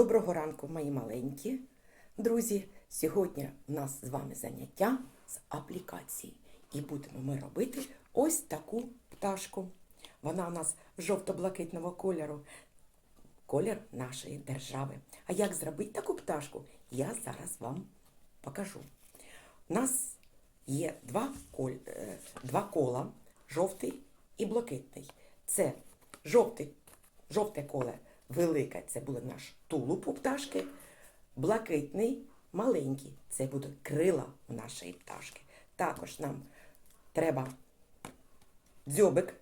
Доброго ранку, мої маленькі друзі. Сьогодні у нас з вами заняття з аплікації. І будемо ми робити ось таку пташку. Вона у нас жовто-блакитного кольору, колір нашої держави. А як зробити таку пташку, я зараз вам покажу. У нас є два, коль, е, два кола, жовтий і блакитний. Це жовтий, жовте коле велике, це буде наш тулуб у пташки. Блакитний, маленький, це будуть крила у нашої пташки. Також нам треба дзьобик,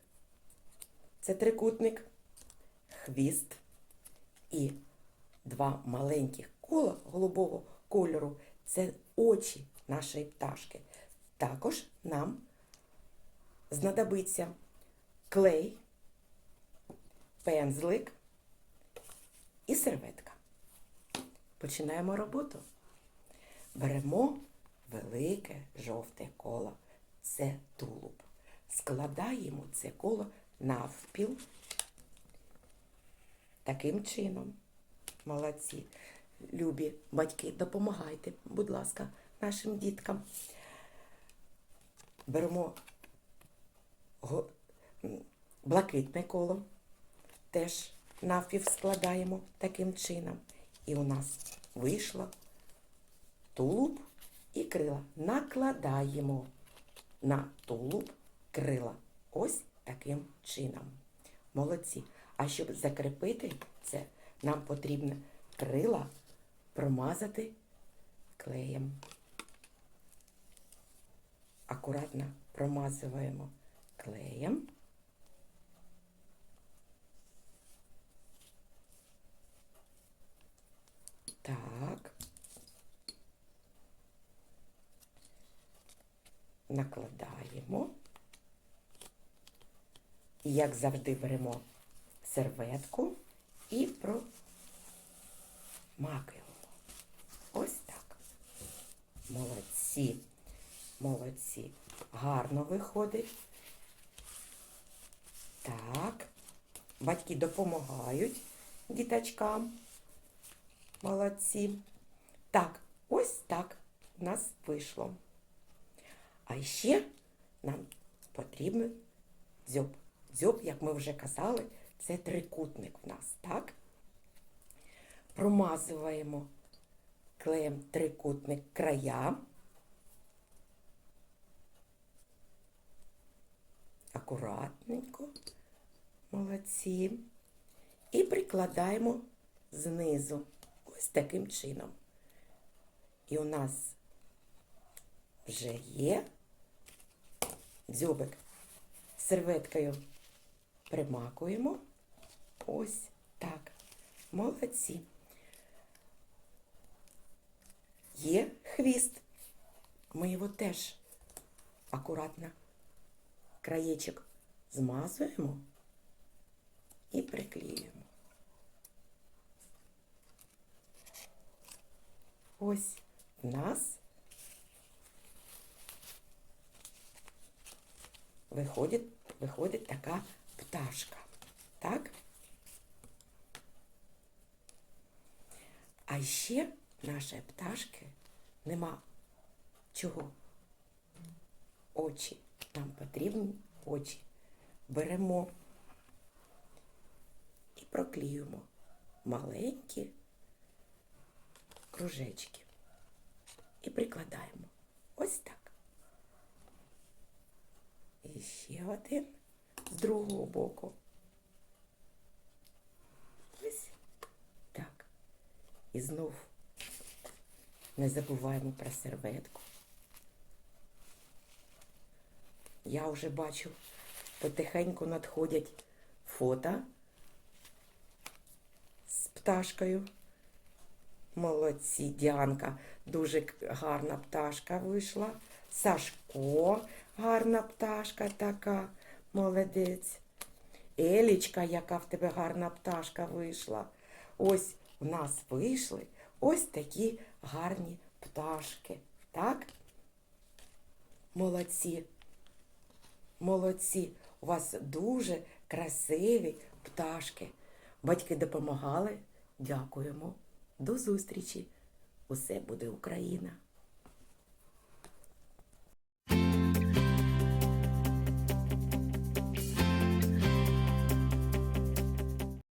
це трикутник, хвіст і два маленьких кола голубого кольору це очі нашої пташки. Також нам знадобиться клей, пензлик і серветка. Починаємо роботу. Беремо велике жовте коло. Це тулуб. Складаємо це коло навпіл. Таким чином. Молодці. Любі батьки, допомагайте, будь ласка, нашим діткам. Беремо блакитне коло, теж навпів складаємо таким чином. І у нас вийшло тулуб і крила. Накладаємо на тулуб крила. Ось таким чином. Молодці. А щоб закріпити це, нам потрібно крила промазати клеєм. Акуратно промазуємо клеєм. Так. Накладаємо. І, як завжди, беремо серветку і промакуємо. Ось так. Молодці. Молодці. Гарно виходить. Так. Батьки допомагають діточкам. Молодці. Так, ось так у нас вийшло. А ще нам потрібен дзьоб. Дзьоб, як ми вже казали, це трикутник в нас, так? Промазуємо клеєм трикутник края. Акуратненько, молодці. І прикладаємо знизу. Ось таким чином. І у нас вже є дзьобик. Серветкою примакуємо. Ось так. Молодці. Є хвіст. Ми його теж акуратно краєчок змазуємо і приклеюємо. Ось в нас виходить, виходить така пташка. Так? А ще нашої пташки нема чого. Очі. Нам потрібні очі. Беремо і проклеюємо маленькі кружечки. І прикладаємо. Ось так. І ще один з другого боку. Ось так. І знов не забуваємо про серветку. Я вже бачу, потихеньку надходять фото з пташкою. Молодці, Діанка, дуже гарна пташка вийшла. Сашко, гарна пташка така, молодець. Елічка, яка в тебе гарна пташка вийшла. Ось у нас вийшли ось такі гарні пташки. Так? Молодці. Молодці. У вас дуже красиві пташки. Батьки допомагали. Дякуємо. До зустрічі! Усе буде Україна!